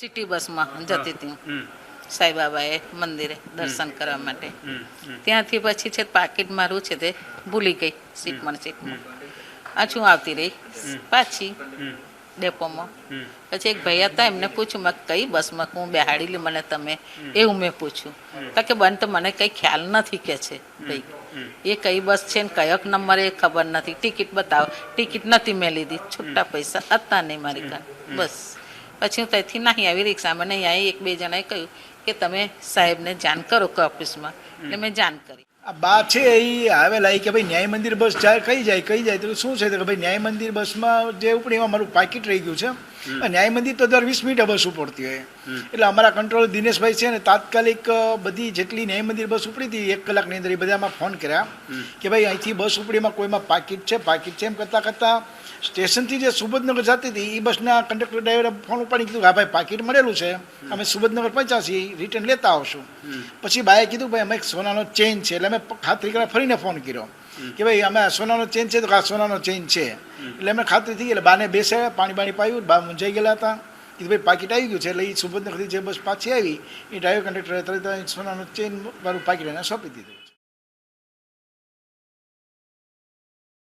City બસમાં જતી હતી. સાંઈબાબાએ મંદિરે દર્શન કરવા માટે. ત્યાંથી પછી છે પાકીટ મારું છે તે ભૂલી ગઈ સીટમાં સીટમાં. પાછું આવતી રહી. પાછી ડેપોમાં. પછી એક ભાઈ હતા એમને પૂછ્યું મેં કઈ બસમાં હું બેહાડી લી મને તમે એવું મેં પૂછ્યું. તો કે બન તો મને કંઈ ખ્યાલ નથી કે છે ભાઈ. એ કઈ બસ છે ને કયોક નંબર એ ખબર નથી. ટિકિટ બતાવો. ટિકિટ નથી મેં લીધી. છૂટા પૈસા હતા નહીં મારી કાન બસ. પછી હું ત્યાંથી નહીં આવી રિક્ષામાં નહીં આવી. એક બે જણાએ કહ્યું કે તમે સાહેબને જાણ કરો કે ઓફિસમાં. એટલે મેં જાણ કરી. આ બા છે એ આવેલા એ કે ભાઈ ન્યાય મંદિર બસ જાય કઈ જાય કઈ જાય. તો શું છે કે ભાઈ ન્યાય મંદિર બસમાં જે ઉપડી એમાં મારું પાકીટ રહી ગયું છે. ન્યાય મંદિર તો દર વીસ મિનિટે બસ ઉપડતી હોય. એટલે અમારા કંટ્રોલ દિનેશભાઈ છે ને તાત્કાલિક બધી જેટલી ન્યાય મંદિર બસ ઉપડી હતી એક કલાકની અંદર એ બધામાં ફોન કર્યા કે ભાઈ અહીંથી બસ ઉપડીમાં કોઈમાં પાકીટ છે પાકીટ છે એમ કરતાં કરતાં સ્ટેશનથી જે સુબોધનગર જતી હતી એ બસના કંડક્ટર ડ્રાઈવરે ફોન ઉપાડી કીધું હા ભાઈ પાકીટ મળેલું છે. અમે સુબોધનગર પહોંચ્યા છીએ રિટર્ન લેતા આવશું. પછી બાએ કીધું ભાઈ અમે એક સોનાનો ચેન છે એટલે અમે ખાતરી કરવા ફરીને ફોન કર્યો. કે ભાઈ અમે આ સોનાનો ચેન છે તો આ સોનાનો ચેન છે. એટલે અમે ખાતરી થઈ ગઈ બાને બેસે પાણી પાણી પાયું બા મૂંઝાઈ ગયેલા હતા. કે ભાઈ પાકીટ આવી ગયું છે. એટલે એ સુબોધનગરથી જે બસ પાછી આવી. એ ડ્રાઈવર કંડક્ટરે તરત સોનાનો ચેન મારું પાકીટ એને સોંપી દીધું.